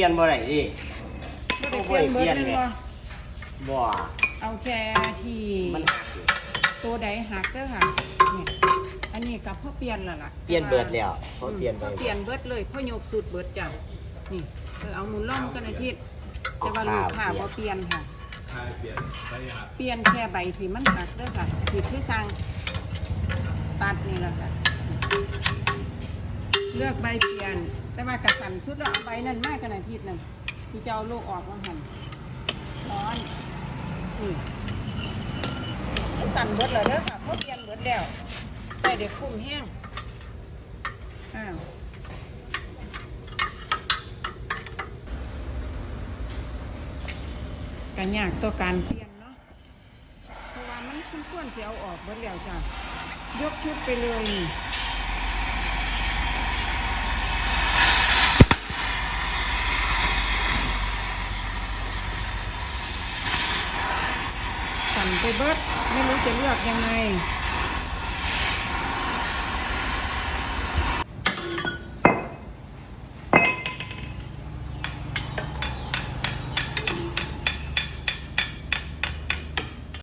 ลี่ยนบ่ได้ดิบ่ได้เปลี่ยนเบิดเลยบ่บ่เอาแค่ที่มันหักอยู่ตัวใดหักเด้อค่ะเนี่ยอันนี้กับพ่อเปลี่ยนแล้วล่ะเปลี่ยนเบิดแล้วเพราะเปลี่ยนไป พ่อเปลี่ยนเบิดเลยพ่อยกสุดเบิดจ้ะนี่เออเอาหมุนล่องกันอาทิตย์แต่ว่าลูกค้าบ่เปลี่ยนค่ะ เปลี่ยนแค่ใบที่มันหักเด้อค่ะที่ที่สร้างตัดนี่แหละค่ะ เลือกใบเปลี่ยน แต่ว่ากระสันชุดล้วเอาใบนั้นมากกันอาทิตย์นึงที่จะเอาลูกออกมาหั่นร้อนนี่สั่นเบิดแล้วเด้อค่ะเพราะเปลี่ยนเบิดแล้วใส่เด็กคุ้มแห้งอ้าวกันยากต่อการเปลี่ยนเนาะเพราะว่ามันคุ้มควรจะเอาออกเบิดแล้วจ้ะยกชุดไปเลย สั่นไปเบิดไม่รู้จะเลือกยังไง